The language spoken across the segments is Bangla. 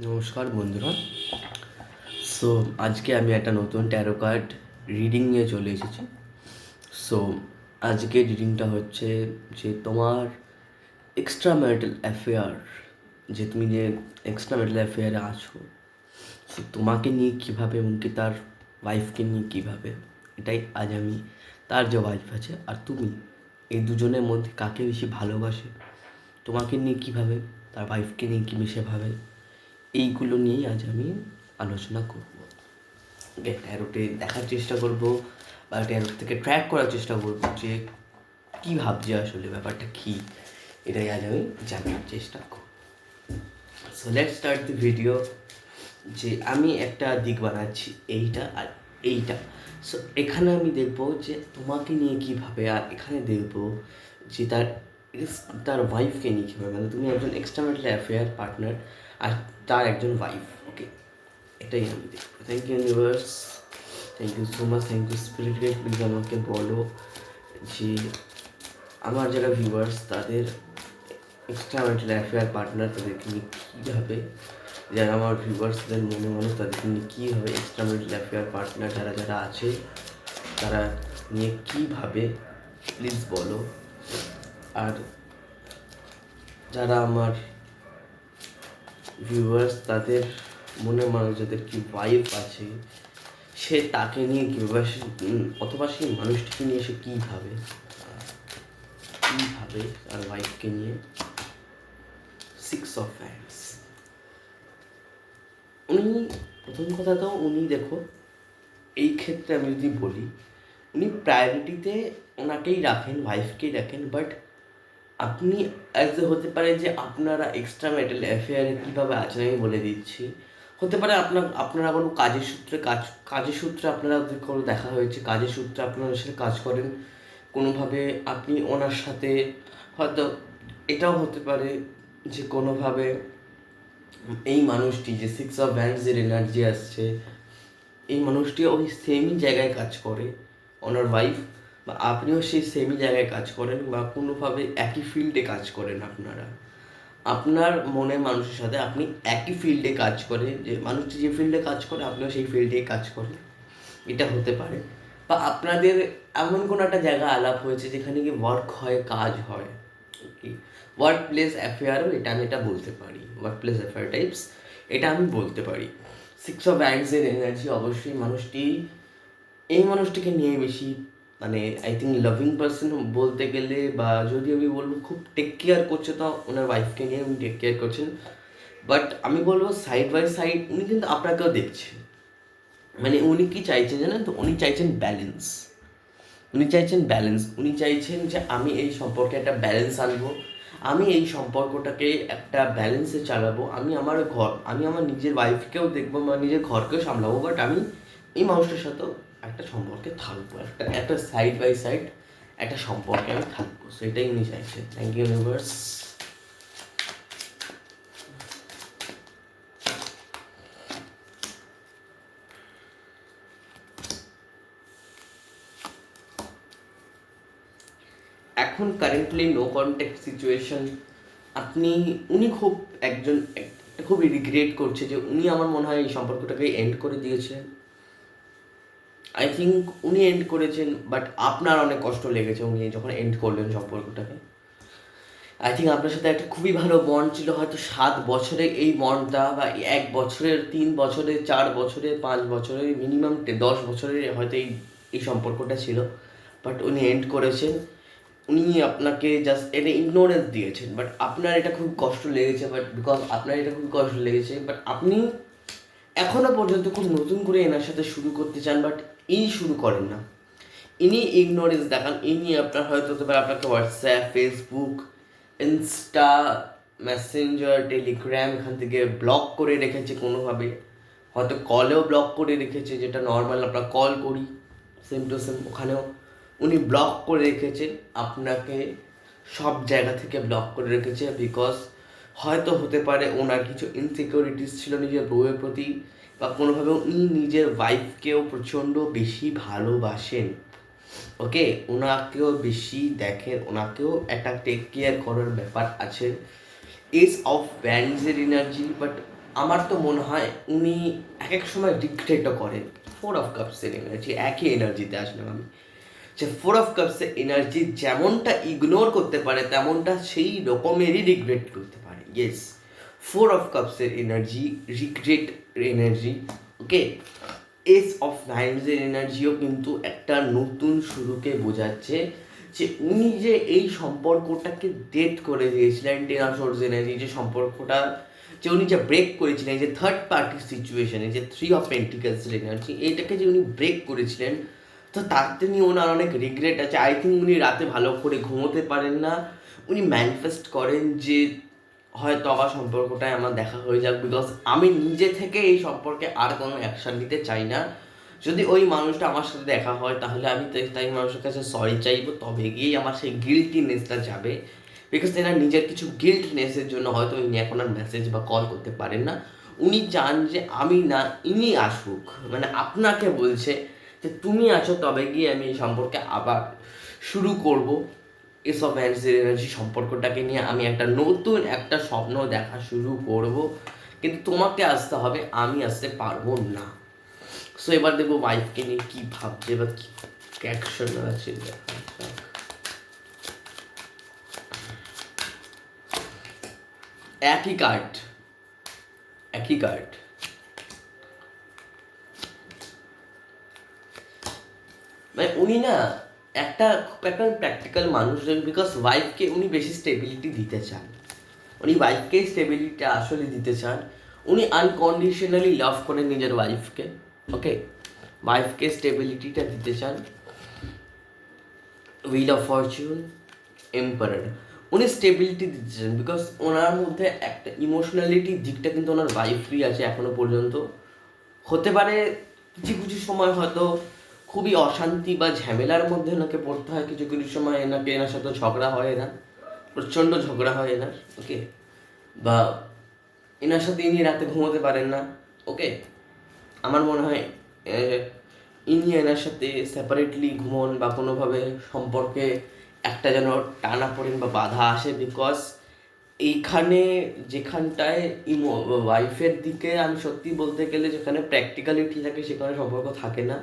নমস্কার বন্ধুরা। সো আজকে আমি একটা নতুন ট্যারো কার্ড রিডিং নিয়ে চলে এসেছি। সো আজকে রিডিংটা হচ্ছে যে তোমার এক্সট্রা ম্যারিটাল অ্যাফেয়ার যে তুমি যে এক্সট্রা ম্যারিটাল অ্যাফেয়ারে আছো সো তোমাকে নিয়ে কীভাবে এমনকি তার ওয়াইফকে নিয়ে কীভাবে, এটাই আজ আমি তার যে ওয়াইফ আছে আর তুমি, এই দুজনের মধ্যে কাকে বেশি ভালোবাসে, তোমাকে নিয়ে কীভাবে, তার ওয়াইফকে নিয়ে কী মিশে ভাবে এইগুলো নিয়েই আজ আমি আলোচনা করব। ট্যারোটে দেখার চেষ্টা করব বা ট্যারোট থেকে ট্র্যাক করার চেষ্টা করব যে কী ভাবছে আসলে, ব্যাপারটা কী? এটাই আজ আমি জানার চেষ্টা করব। So let start the video যে আমি একটা দিক বানাচ্ছি, এইটা আর এইটা। সো এখানে আমি দেখব যে তোমাকে নিয়ে কীভাবে আর এখানে দেখব যে তার তার ওয়াইফকে নিয়ে কীভাবে মানে তুমি একজন এক্সট্রামেটাল অ্যাফেয়ার পার্টনার আর তার একজন ওয়াইফ ওকে এটাই আমি দেখব। Thank you universe thank you so much thank you spirit please আমাকে বলো যে আমার যারা ভিউয়ার্স তাদের এক্সট্রা মেন্টাল অ্যাফেয়ার পার্টনার তাদেরকে নিয়ে কীভাবে যারা আমার ভিউয়ার্সদের মনে মানুষ তাদেরকে নিয়ে কীভাবে এক্সট্রা মেন্টাল অ্যাফেয়ার পার্টনার যারা যারা আছে, তারা নিয়ে কীভাবে প্লিজ বলো। আর যারা আমার ভিউয়ার্স তাদের মনে মানুষ যাদের কি ওয়াইফ আছে, সে তাকে নিয়ে কীভাবে অথবা সেই মানুষটিকে নিয়ে সে কী ভাবে কী ভাবে তার ওয়াইফকে নিয়ে সিক্স অফ ফ্যান্স উনি, প্রথম কথা তো উনি দেখো, এই ক্ষেত্রে আমি যদি বলি, উনি প্রায়োরিটিতে ওনাকেই রাখেন ওয়াইফকেই রাখেন বাট আপনি অ্যাজ হতে পারে যে আপনারা এক্সট্রা মেটাল অ্যাফেয়ারে কীভাবে আছেন আমি বলে দিচ্ছি। হতে পারে আপনার, আপনারা কোনো কাজের সূত্রে কাজ, কাজের সূত্রে আপনারা কোনো দেখা হয়েছে, কাজের সূত্রে আপনারা সাথে কাজ করেন, কোনোভাবে আপনি ওনার সাথে হয়তো এটাও হতে পারে যে কোনোভাবে এই মানুষটি যে সিক্স অফ ব্যান্ডসের এনার্জি আসছে, এই মানুষটি ওই সেমই জায়গায় কাজ করে, ওনার ওয়াইফ বা আপনিও সেই সেমই জায়গায় কাজ করেন বা কোনোভাবে একই ফিল্ডে কাজ করেন আপনারা। আপনার মনে মানুষের সাথে আপনি একই ফিল্ডে কাজ করে, যে মানুষটি যে ফিল্ডে কাজ করে, আপনিও সেই ফিল্ডে কাজ করেন। এটা হতে পারে। বা আপনাদের এমন কোনো একটা জায়গা আলাপ হয়েছে যেখানে কি ওয়ার্ক হয়, কাজ হয়, কি? ওয়ার্ক প্লেস অ্যাফেয়ারও এটা আমি এটা বলতে পারি। ওয়ার্ক প্লেস অ্যাফেয়ার টাইপস এটা আমি বলতে পারি। সিক্স অফ ব্যাংকসের এনার্জি অবশ্যই মানুষটি, এই মানুষটিকে নিয়ে বেশি মানে আই থিঙ্ক লাভিং পার্সন বলতে গেলে বা যদি আমি বলব খুব টেক কেয়ার করছে, তো ওনার ওয়াইফকে নিয়ে উনি টেক কেয়ার করছেন। বাট আমি বলব সাইড বাই সাইড উনি কিন্তু আপনাকেও দেখছেন মানে উনি কি চাইছেন জানেন তো? উনি চাইছেন ব্যালেন্স উনি চাইছেন ব্যালেন্স উনি চাইছেন যে আমি এই সম্পর্কে একটা ব্যালেন্স আনব। আমি এই সম্পর্কটাকে একটা ব্যালেন্সে চালাবো। আমি আমার ঘর, আমি আমার নিজের ওয়াইফকেও দেখব বা নিজের ঘরকেও সামলাবো। বাট আমি এই মানুষটার সাথেও একটা সম্পর্কে থাকব, একটা একটা সাইড বাই সাইড একটা সম্পর্কে আমি থাকব। সেটাই উনি চাইছে। থ্যাংক ইউ ইউনিভার্স এখন কারেন্টলি নো কন্ট্যাক্ট সিচুয়েশন আপনি, উনি খুব একজন এক- খুব রিগ্রেট করছে যে উনি আমার মনে হয় এই সম্পর্কটাকে এন্ড করে দিয়েছে। আই থিঙ্ক উনি এন্ড করেছেন বাট আপনার অনেক কষ্ট লেগেছে উনি যখন এন্ড করলেন সম্পর্কটাকে। আই থিঙ্ক আপনার সাথে একটা খুবই ভালো বন্ড ছিল, হয়তো সাত বছরে এই বন্ডটা বা এক বছরের, তিন বছরে চার বছরে পাঁচ বছরে মিনিমাম দশ বছরের হয়তো এই এই সম্পর্কটা ছিল। বাট উনি এন্ড করেছেন। উনি আপনাকে জাস্ট এটা ইগনোরেন্স দিয়েছেন বাট আপনার এটা খুব কষ্ট লেগেছে বাট বিকজ আপনার এটা খুব কষ্ট লেগেছে বাট আপনি এখনও পর্যন্ত খুব নতুন করে এনার সাথে শুরু করতে চান বাট ইনি শুরু করেন না। ইনি ইগনোরেন্স দেখান। ইনি আপনার হয়তো হতে পারে আপনাকে WhatsApp Facebook Insta Messenger Telegram এখান থেকে ব্লক করে রেখেছে কোনোভাবে। হয়তো কলেও ব্লক করে রেখেছে, যেটা নর্মাল আমরা কল করি সেম টু সেম ওখানেও। উনি ব্লক করে রেখেছে, আপনাকে সব জায়গা থেকে ব্লক করে রেখেছে বিকজ হয়তো হতে পারে ওনার কিছু ইনসিকিউরিটিস ছিল নিজের বউয়ের প্রতি। বা কোনোভাবে উনি নিজের ওয়াইফকেও প্রচণ্ড বেশি ভালোবাসেন। ওকে ওনাকেও বেশি দেখেন, ওনাকেও একটা টেক কেয়ার করার ব্যাপার আছে। এস অফ ব্যান্ডসের এনার্জি বাট আমার তো মনে হয় উনি এক এক সময় রিগ্রেটও করেন। ফোর অফ কাপসের এনার্জি একই এনার্জিতে আসলাম আমি। যে ফোর অফ কাপসের এনার্জি যেমনটা ইগনোর করতে পারে, তেমনটা সেই রকমেরই রিগ্রেট করতে পারে। Yes four of কাপসের energy regret energy okay ace of নাইনসের এনার্জিও কিন্তু একটা নতুন শুরুকে বোঝাচ্ছে যে উনি যে এই সম্পর্কটাকে ডেট করে দিয়েছিলেন টেনাসোর্স এনার্জি যে সম্পর্কটা, যে উনি যে ব্রেক করেছিলেন, যে থার্ড পার্টি সিচুয়েশনে যে থ্রি অফ পেন্টিকালসের এনার্জি এইটাকে যে উনি ব্রেক করেছিলেন, তো তাতে নিয়ে ওনার অনেক রিগ্রেট আছে। আই থিঙ্ক উনি রাতে ভালো করে ঘুমোতে পারেন না। উনি ম্যানিফেস্ট করেন যে হয়তো আবার সম্পর্কটাই আমার দেখা হয়ে যাক বিকজ আমি নিজে থেকে এই সম্পর্কে আর কোনো অ্যাকশন নিতে চাই না। যদি ওই মানুষটা আমার সাথে দেখা হয়, তাহলে আমি তাই মানুষের কাছে সরি চাইব, তবে গিয়েই আমার সেই গিল্টিনেসটা যাবে। বিকজ তেনার নিজের কিছু গিল্টনেসের জন্য হয়তো ইনি এখন আর মেসেজ বা কল করতে পারেন না। উনি চান যে আমি না, ইনি আসুক। মানে আপনাকে বলছে যে, তুমি আছো, তবে গিয়ে আমি এই সম্পর্কে আবার শুরু করব। এসব এনার্জির এনার্জি সম্পর্কটাকে নিয়ে আমি একটা নতুন একটা স্বপ্ন দেখা শুরু করব। কিন্তু তোমাকে আসতে হবে, আমি আসতে পারব না। সো এবার দেখব ওয়াইফকে নিয়ে কী ভাবছে বা কী অ্যাকশন আছে একই কার্ড একই কার্ড মানে উনি না একটা একটা প্র্যাকটিক্যাল মানুষ বিকজ ওয়াইফকে উনি বেশি স্টেবিলিটি দিতে চান। উনি ওয়াইফকে স্টেবিলিটি আসলে দিতে চান। উনি আনকন্ডিশনালি লাভ করেন নিজের ওয়াইফকে ওকে ওয়াইফকে স্টেবিলিটিটা দিতে চান। উইল অফ ফরচুন এম্পারার উনি স্টেবিলিটি দিতে চান বিকজ ওনার মধ্যে একটা ইমোশনালিটি দিকটা কিন্তু ওনার ওয়াইফরই আছে এখনও পর্যন্ত। হতে পারে, কিছু কিছু সময় হয়তো খুবই অশান্তি বা ঝামেলার মধ্যে ওনাকে পড়তে হয়। কিছু কিছু সময় এনাকে এনার সাথে ঝগড়া হয় না প্রচণ্ড ঝগড়া হয় এনার ওকে বা এনার সাথে ইনি রাতে ঘুমোতে পারেন না ওকে আমার মনে হয় ইনি এনার সাথে সেপারেটলি ঘুমন বা কোনোভাবে সম্পর্কে একটা যেন টানা পড়েন বা বাধা আসে বিকজ এইখানে, যেখানটায় ইমো ওয়াইফের দিকে আমি সত্যি বলতে গেলে যেখানে প্র্যাকটিক্যালিটি থাকে সেখানে সম্পর্ক থাকে না।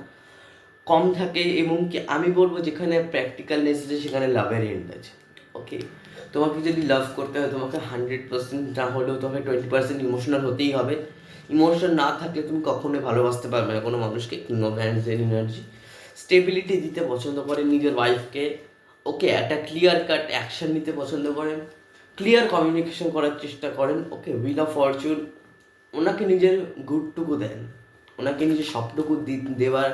কম থাকে এবং কি আমি বলব যেখানে প্র্যাকটিক্যালনেস আছে সেখানে লাভের এন্ড আছে ওকে তোমাকে যদি লাভ করতে হয়, তোমাকে হান্ড্রেড পার্সেন্ট না হলেও তোমাকে টোয়েন্টি পার্সেন্ট ইমোশনাল হতেই হবে। ইমোশন না থাকলে তুমি কখনোই ভালোবাসতে পারবে না কোনো মানুষকে কিং অফ হ্যান্ডসের এনার্জি স্টেবিলিটি দিতে পছন্দ করেন নিজের ওয়াইফকে ওকে একটা ক্লিয়ার কাট অ্যাকশন নিতে পছন্দ করেন। ক্লিয়ার কমিউনিকেশন করার চেষ্টা করেন ওকে হুইল অফ ফরচুন ওনাকে নিজের গুডটুকু দেন। ওনাকে নিজের সবটুকু দেওয়ার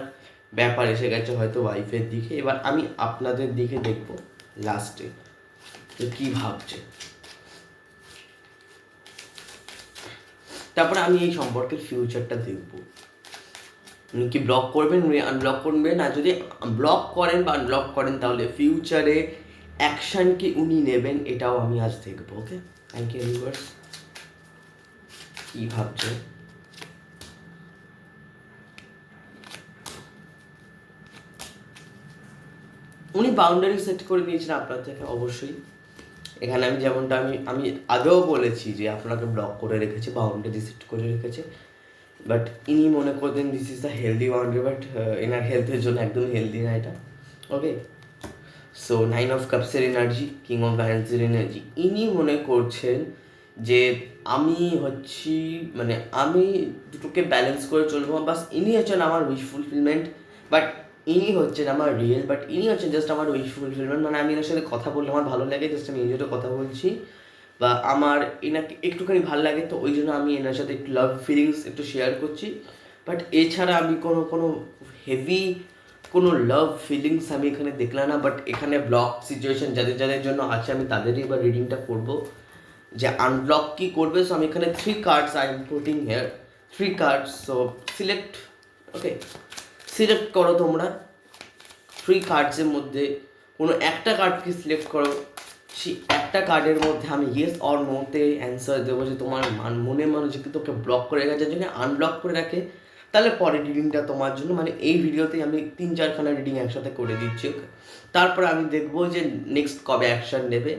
ব্যাপার এসে গেছে হয়তো ওয়াইফের দিকে। এবার আমি আপনাদের দিকে দেখব লাস্টে যে কী ভাবছে। তারপরে আমি এই সম্পর্কের ফিউচারটা দেখব। উনি কি ব্লক করবেন? উনি আনব্লক করবেন? আর যদি ব্লক করেন বা আনব্লক করেন, তাহলে ফিউচারে অ্যাকশন কি উনি নেবেন, এটাও আমি আজ দেখব ওকে থ্যাংক ইউ ইউনিভার্স কী ভাবছে? উনি বাউন্ডারি সেট করে দিয়েছেন আপনার থেকে, অবশ্যই। এখানে আমি যেমনটা আমি আমি আগেও বলেছি যে আপনাকে ব্লক করে রেখেছে বাউন্ডারি সেট করে রেখেছে। বাট ইনি মনে করতেন this is the healthy boundary but এনার হেলথের জন্য একদম হেলদি না এটা। ওকে সো নাইন অফ কাপসের এনার্জি কিং অফ ব্যান্ডসের এনার্জি ইনি মনে করছেন যে আমি হচ্ছি মানে আমি দুটোকে ব্যালেন্স করে চলবো, বাস ইনি হচ্ছেন আমার উইশ ফুলফিলমেন্ট বাট ইনি হচ্ছেন আমার রিয়েল বাট ইনি হচ্ছেন জাস্ট আমার ওই ফুলফিলমেন্ট মানে আমি এনার সাথে কথা বললে আমার ভালো লাগে জাস্ট আমি নিজেরও কথা বলছি। বা আমার এনাকে একটুখানি ভালো লাগে, তো ওই জন্য আমি এনার সাথে একটু লাভ ফিলিংস একটু শেয়ার করছি। বাট এছাড়া আমি কোনো কোনো হেভি কোনো লাভ ফিলিংস আমি এখানে দেখলাম না বাট এখানে ব্লক সিচুয়েশন যাদের যাদের জন্য আছে, আমি তাদেরই এবার রিডিংটা করব। যে আনব্লক কি করবে? সো আমি এখানে three cards I am putting here three cards so select okay select করো তোমরা। থ্রি কার্ডসের মধ্যে কোনো একটা কার্ডকে সিলেক্ট করো। সেই একটা কার্ডের মধ্যে আমি ইয়েস অর নোতে অ্যান্সার দেবো যে তোমার মান, মনে মনে যে তোকে ব্লক করে গেছে যদি আনব্লক করে রাখে। তাহলে পরের রিডিংটা তোমার জন্য মানে এই ভিডিওতেই আমি তিন চারখানা রিডিং একসাথে করে দিচ্ছি তারপর আমি দেখব যে নেক্সট কবে অ্যাকশন নেবে।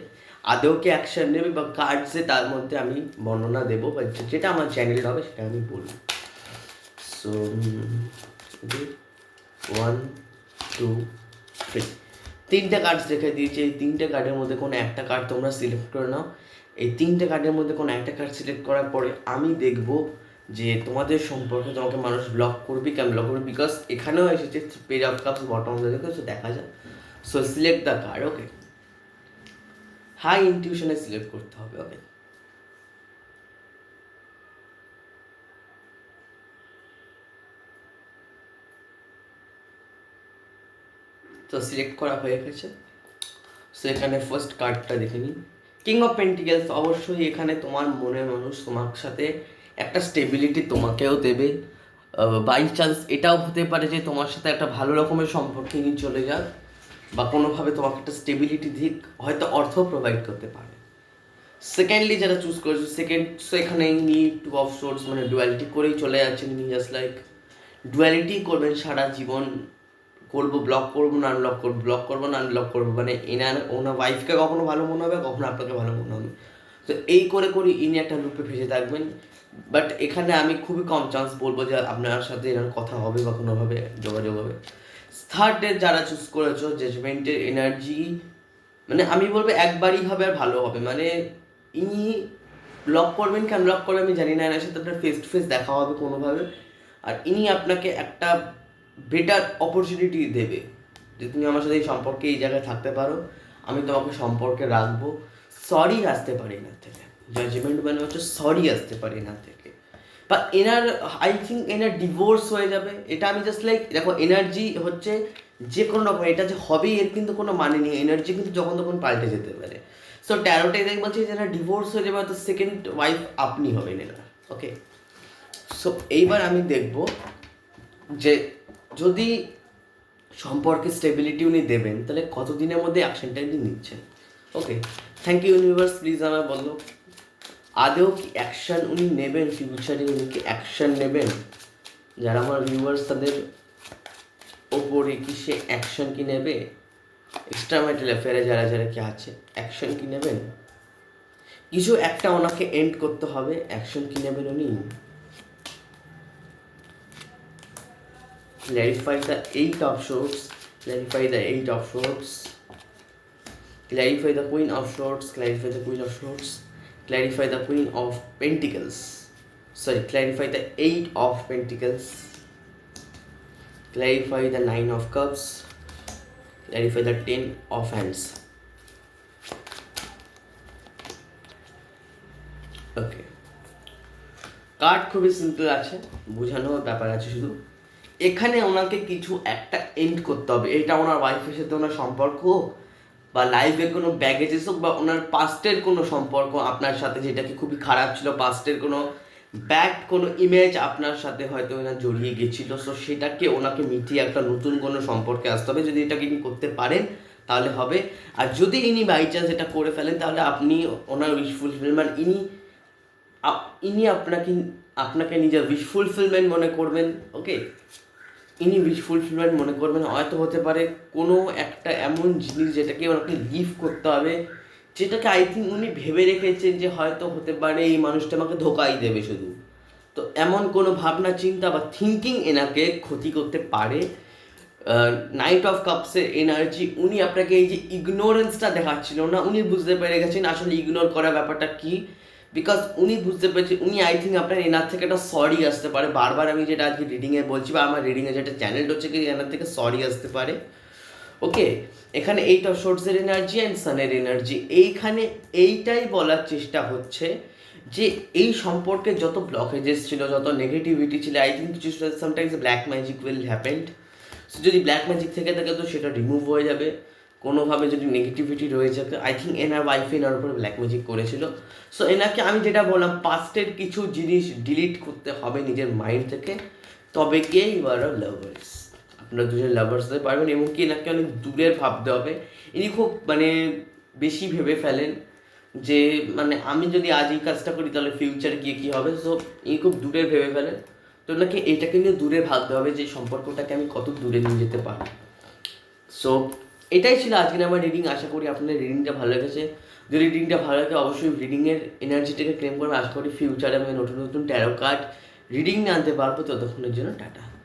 আদৌ কি অ্যাকশন নেবে বা কার্ডসে তার মধ্যে আমি বর্ণনা দেবো বা যেটা আমার চ্যানেল হবে সেটা আমি বলব। সো ওয়ান টু থ্রি তিনটে কার্ডস রেখে দিয়েছি। এই তিনটে কার্ডের মধ্যে কোনো একটা কার্ড তোমরা সিলেক্ট করে নাও। এই তিনটে কার্ডের মধ্যে কোনো একটা কার্ড সিলেক্ট করার পরে আমি দেখব যে তোমাদের সম্পর্কে তোমাকে মানুষ ব্লক করবে কেন? ব্লক করবে বিকজ এখানেও এসেছে পেজ অফ কাপস বটম দেখে তো দেখা যায় so select the card okay high ইনটিউশনে select করতে হবে ওকে তো সিলেক্ট করা হয়ে গেছে। সো এখানে ফার্স্ট কার্ডটা দেখে নিই। কিং অফ পেন্টিকেলস অবশ্যই এখানে তোমার মনের মানুষ তোমার সাথে একটা স্টেবিলিটি তোমাকেও দেবে। বাই চান্স এটাও হতে পারে যে তোমার সাথে একটা ভালো রকমের সম্পর্কে নিয়ে চলে যাক বা কোনোভাবে তোমাকে একটা স্টেবিলিটি দিক, হয়তো অর্থ প্রোভাইড করতে পারে। সেকেন্ডলি যারা চুজ করেছ সেকেন্ড সো এখানে ইনি টু অফ সোর্স মানে ডুয়ালিটি করেই চলে যাচ্ছেন ইনি জাস্ট লাইক ডুয়ালিটি করবেন সারা জীবন করব ব্লক করব, না আনব্লক করব ব্লক করব, না আনব্লক করব মানে এনার ওনার ওয়াইফকে কখনো ভালো মনে হবে, কখনো আপনাকে ভালো মনে হবে তো এই করে করে ইনি একটা লুপে ফেসে থাকবেন। বাট এখানে আমি খুবই কম চান্স বলব যে আপনার সাথে এরকম কথা হবে বা কোনোভাবে যোগাযোগ হবে। থার্ডে যারা চুজ করেছ জাজমেন্টের এনার্জি মানে আমি বলব একবারই হবে আর ভালো হবে। মানে ইনি ব্লক করবেন কি আনব্লক করবেন আমি জানি না, এনার সাথে আপনার ফেস টু ফেস দেখা হবে কোনোভাবে। আর ইনি আপনাকে একটা বেটার অপরচুনিটি দেবে। যে তুমি আমার সাথে এই সম্পর্কে এই জায়গায় থাকতে পারো, আমি তোমাকে সম্পর্কে রাখব। সরি আসতে পারি না থেকে। জাজমেন্ট মানে হচ্ছে সরি আসতে পারি না থেকে। বা এনার আই থিঙ্ক এনার ডিভোর্স হয়ে যাবে। এটা আমি জাস্ট লাইক দেখো এনার্জি হচ্ছে যে কোনো রকম, এটা যে হবে এর কিন্তু কোনো মানে নেই। এনার্জি কিন্তু যখন তখন পাল্টে যেতে পারে। সো ট্যারোটাই দেখ বলছে যে এনার ডিভোর্স হয়ে যাবে তো সেকেন্ড ওয়াইফ আপনি হবেন এনার। ওকে সো এইবার আমি দেখব যে যদি সম্পর্কে স্টেবিলিটি উনি দেবেন, তাহলে কতদিনের মধ্যে অ্যাকশনটা উনি নিচ্ছেন? Okay thank you universe please আমার বলো। আদেও কি অ্যাকশন উনি নেবেন? ফিউচারে উনি কি অ্যাকশন নেবেন? যারা আমার ভিউয়ার্স তাদের ওপরে কি সে অ্যাকশন কি নেবে? এক্সট্রা ম্যাটেল অ্যাফেয়ারে যারা যারা কি আছে অ্যাকশন কি নেবেন? কিছু একটা ওনাকে এন্ড করতে হবে অ্যাকশন কি নেবেন উনি? Clarify the eight of swords clarify the eight of swords clarify the queen of swords clarify the queen of swords clarify the queen of pentacles sorry clarify the eight of pentacles clarify the nine of cups clarify the ten of hands okay card খুবই সিম্পল আছে বোঝানোর ব্যাপার আছে শুধু এখানে ওনাকে কিছু একটা এন্ড করতে হবে। এটা ওনার ওয়াইফের সাথে ওনার সম্পর্ক হোক, বা লাইফে কোনো ব্যাগেজেস হোক, বা ওনার পাস্টের কোনো সম্পর্ক আপনার সাথে যেটা কি খুবই খারাপ ছিল পাস্টের কোনো ব্যাড কোনো ইমেজ আপনার সাথে হয়তো ওনার জড়িয়ে গেছিল। সো সেটাকে ওনাকে মিটিয়ে একটা নতুন কোনো সম্পর্কে আসতে হবে। যদি এটাকে ইনি করতে পারেন, তাহলে হবে। আর যদি ইনি বাই চান্স এটা করে ফেলেন, তাহলে আপনি ওনার উইশ ফুলফিলমেন্ট ইনি আপ- ইনি আপনাকে আপনাকে নিজের উইশ ফুলফিলমেন্ট মনে করবেন ওকে ইনি উইশ ফুলফিলমেন্ট মনে করবেন হয়তো হতে পারে কোনো একটা এমন জিনিস যেটাকে ওনাকে লিভ করতে হবে, যেটাকে আই থিঙ্ক উনি ভেবে রেখেছেন যে হয়তো হতে পারে এই মানুষটা আমাকে ধোকাই দেবে শুধু। তো এমন কোনো ভাবনা, চিন্তা বা থিঙ্কিং এনাকে ক্ষতি করতে পারে। নাইট অফ কাপসের এনার্জি উনি আপনাকে এই যে ইগনোরেন্সটা দেখাচ্ছিল না, উনি বুঝতে পেরে গেছেন আসলে ইগনোর করা ব্যাপারটা কি। বিকজ উনি বুঝতে পেরেছে, উনি আই থিঙ্ক আপনার এনার থেকে একটা সরি আসতে পারে। বারবার আমি যেটা আজকে রিডিংয়ে বলছি বা আমার রিডিংয়ে যেটা চ্যানেলটা হচ্ছে কি এনার থেকে সরি আসতে পারে। ওকে এখানে এইট অফ শোর্টসের এনার্জি অ্যান্ড সানের এনার্জি এইখানে এইটাই বলার চেষ্টা হচ্ছে যে এই সম্পর্কে যত ব্লকেজেস ছিল, যত নেগেটিভিটি ছিল আই থিঙ্ক কিছু sometimes black magic will happened যদি ব্ল্যাক ম্যাজিক থেকে থাকে তো সেটা রিমুভ হয়ে যাবে। কোনোভাবে যদি নেগেটিভিটি রয়ে যাবে আই থিঙ্ক এনার ওয়াইফ এনার উপর ব্ল্যাক ম্যাজিক করেছিল। সো এনাকে আমি যেটা বললাম পাস্টের কিছু জিনিস ডিলিট করতে হবে নিজের মাইন্ড থেকে, তবে কে আর লাভার্স আপনারা দুজন লাভার্স হতে পারবেন, এবং কি এনাকে অনেক দূরের ভাবতে হবে। ইনি খুব মানে বেশি ভেবে ফেলেন যে মানে আমি যদি আজ এই কাজটা করি, তাহলে ফিউচারে গিয়ে কী হবে? সো ইনি খুব দূরের ভেবে ফেলেন। তো ওনাকে এটাকে নিয়ে দূরে ভাবতে হবে যে, সম্পর্কটাকে আমি কত দূরে নিয়ে যেতে পারি সো এটাই ছিল আজকের আমার রিডিং আশা করি আপনাদের রিডিংটা ভালো লেগেছে। যদি রিডিংটা ভালো লাগে, অবশ্যই রিডিংয়ের এনার্জিটাকে ক্লেম করবে আশা করি ফিউচারে আমি নতুন নতুন ট্যারো কার্ড রিডিং আনতে পারব। ততক্ষণের জন্য টাটা।